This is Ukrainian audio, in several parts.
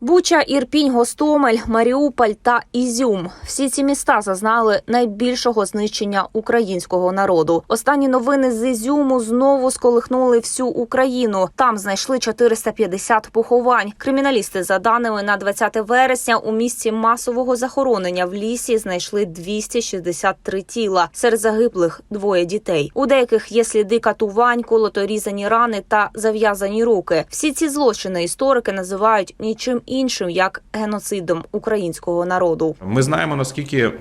Буча, Ірпінь, Гостомель, Маріуполь та Ізюм. Всі ці міста зазнали найбільшого знищення українського народу. Останні новини з Ізюму знову сколихнули всю Україну. Там знайшли 450 поховань. Криміналісти за даними на 20 вересня у місці масового захоронення в лісі знайшли 263 тіла. Серед загиблих двоє дітей. У деяких є сліди катувань, колоторізані рани та зав'язані руки. Всі ці злочини історики називають нічим іншим як геноцидом українського народу. Ми знаємо, наскільки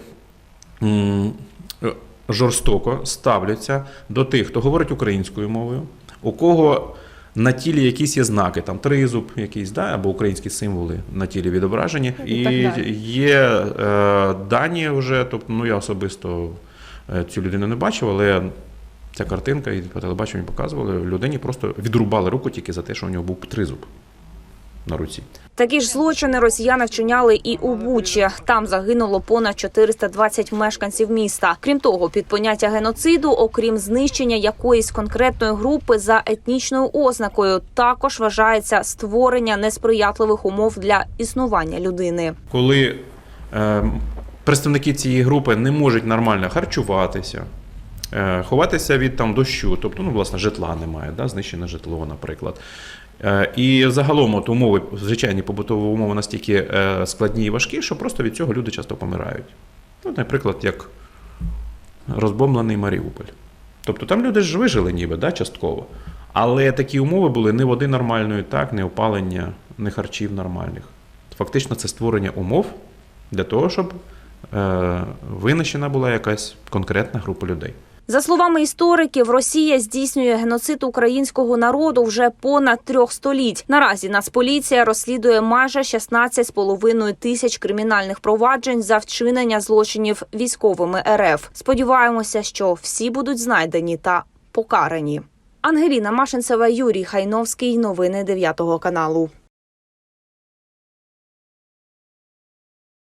жорстоко ставляться до тих, хто говорить українською мовою, у кого на тілі якісь є знаки, там тризуб, якийсь, да, або українські символи на тілі відображені. І І є е, дані вже, тобто, ну я особисто е, цю людину не бачив, але. Ця картинка і по телебаченню показували, людині просто відрубали руку тільки за те, що у нього був тризуб на руці. Такі ж злочини росіяни вчиняли і у Бучі. Там загинуло понад 420 мешканців міста. Крім того, під поняття геноциду, окрім знищення якоїсь конкретної групи за етнічною ознакою, також вважається створення несприятливих умов для існування людини. коли е, представники цієї групи не можуть нормально харчуватися, ховатися від там дощу, тобто, ну, власне, житла немає, да, знищене житло, наприклад. Е, і загалом от умови, звичайні побутові умови настільки е, складні і важкі, що просто від цього люди часто помирають. Ну, наприклад, як розбомблений Маріуполь. Тобто там люди ж вижили ніби, да, частково. Але такі умови були не води нормальної, так, не опалення, не харчів нормальних. Фактично, це створення умов для того, щоб е, винищена була якась конкретна група людей. За словами істориків, Росія здійснює геноцид українського народу вже понад трьох століть. Наразі Нацполіція розслідує майже 16,5 тисяч кримінальних проваджень за вчинення злочинів військовими РФ. Сподіваємося, що всі будуть знайдені та покарані. Ангеліна Машинцева, Юрій Хайновський. Новини 9 каналу.